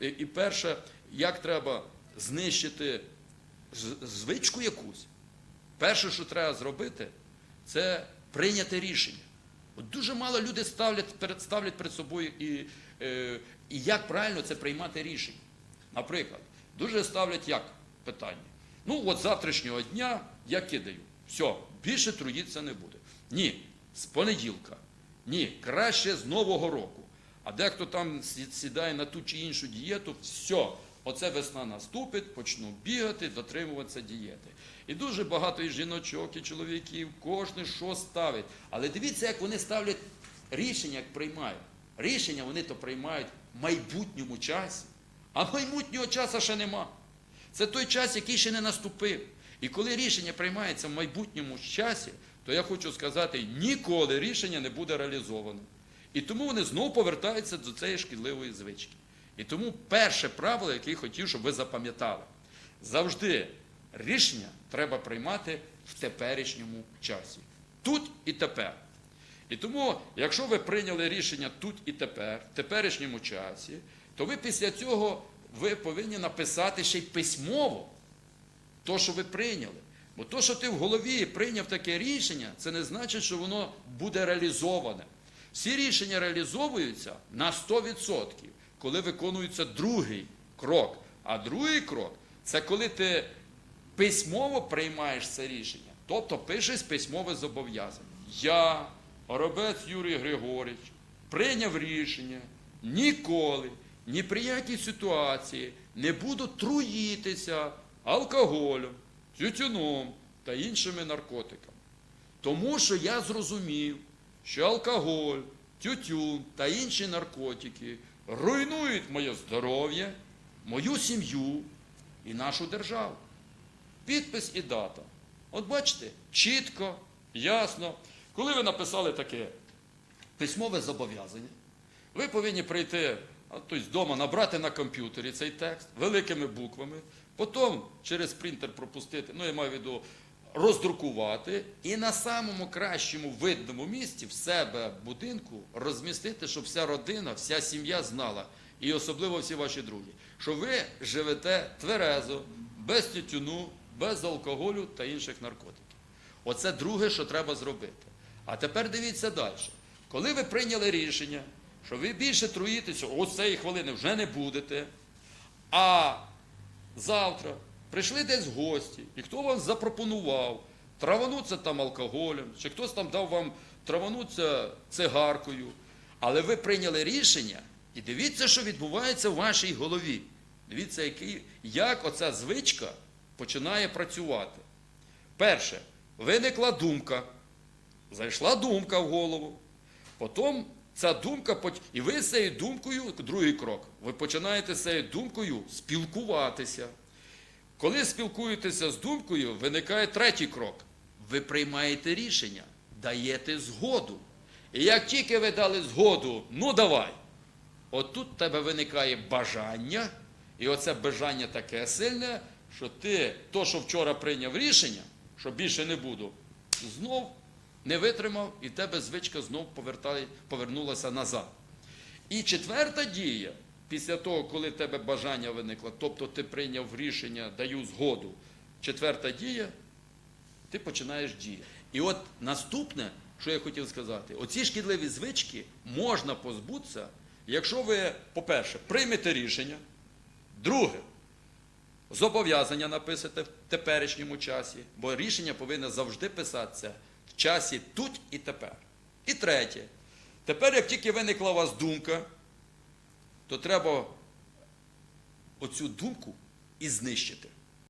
І, перше, як треба знищити звичку якусь, перше, що треба зробити, це прийняти рішення. От дуже мало люди ставлять ставлять перед собою і, е, і як правильно це приймати рішення. Наприклад, дуже ставлять як питання. Ну, от завтрашнього дня я кидаю. Все, більше труїтися не буде. Ні, з понеділка. Ні, краще з Нового року. А дехто там сідає на ту чи іншу дієту, все, оце весна наступить, почну бігати, дотримуватися дієти. І дуже багато і жіночок, і чоловіків, кожен що ставить. Але дивіться, як вони ставлять рішення, як приймають. Рішення вони то приймають в майбутньому часі. А майбутнього часу ще нема. Це той час, який ще не наступив. І коли рішення приймається в майбутньому часі, то я хочу сказати, ніколи рішення не буде реалізовано. І тому вони знову повертаються до цієї шкідливої звички. І тому перше правило, яке я хотів, щоб ви запам'ятали, завжди рішення треба приймати в теперішньому часі. Тут і тепер. І тому, якщо ви прийняли рішення тут і тепер, в теперішньому часі, то ви після цього ви повинні написати ще й письмово то, що ви прийняли. Бо то, що ти в голові прийняв таке рішення, це не значить, що воно буде реалізоване. Всі рішення реалізовуються на 100%, коли виконується другий крок. А другий крок це коли ти письмово приймаєш це рішення. Тобто пишеш письмове зобов'язання. Я, Горобець Юрій Григорович, прийняв рішення ніколи, ні при якій ситуації не буду труїтися алкоголем, тютюном та іншими наркотиками. Тому що я зрозумів, що алкоголь, тютюн та інші наркотики руйнують моє здоров'я, мою сім'ю і нашу державу. Підпис і дата. От бачите, чітко, ясно. Коли ви написали таке письмове зобов'язання, ви повинні прийти, тобто вдома набрати на комп'ютері цей текст великими буквами, потім через принтер пропустити, ну я маю в виду роздрукувати і на самому кращому видному місці в себе будинку розмістити, щоб вся родина, вся сім'я знала, і особливо всі ваші друзі, що ви живете тверезо, без тютюну, без алкоголю та інших наркотиків. Оце друге, що треба зробити. А тепер дивіться далі. Коли ви прийняли рішення, що ви більше труїтеся, ось цієї хвилини вже не будете, а завтра прийшли десь гості, і хто вам запропонував траванутися там алкоголем, чи хтось там дав вам траванутися цигаркою, але ви прийняли рішення, і дивіться, що відбувається в вашій голові. Дивіться, який, як оця звичка починає працювати. Перше, виникла думка, зайшла думка в голову. Потім ця думка, і ви з цією думкою, другий крок, ви починаєте з цією думкою спілкуватися. Коли спілкуєтеся з думкою, виникає третій крок. Ви приймаєте рішення, даєте згоду. І як тільки ви дали згоду, ну давай, от тут в тебе виникає бажання, і оце бажання таке сильне, що ти то, що вчора прийняв рішення, що більше не буду, знов не витримав, і тебе звичка знов повернулася назад. І четверта дія, після того, коли в тебе бажання виникло, тобто ти прийняв рішення, даю згоду. Четверта дія, ти починаєш діяти. І от наступне, що я хотів сказати, оці шкідливі звички можна позбутися, якщо ви, по-перше, приймете рішення, друге, зобов'язання написати в теперішньому часі, бо рішення повинно завжди писатися в часі тут і тепер. І третє, тепер, як тільки виникла у вас думка, то треба оцю думку і знищити.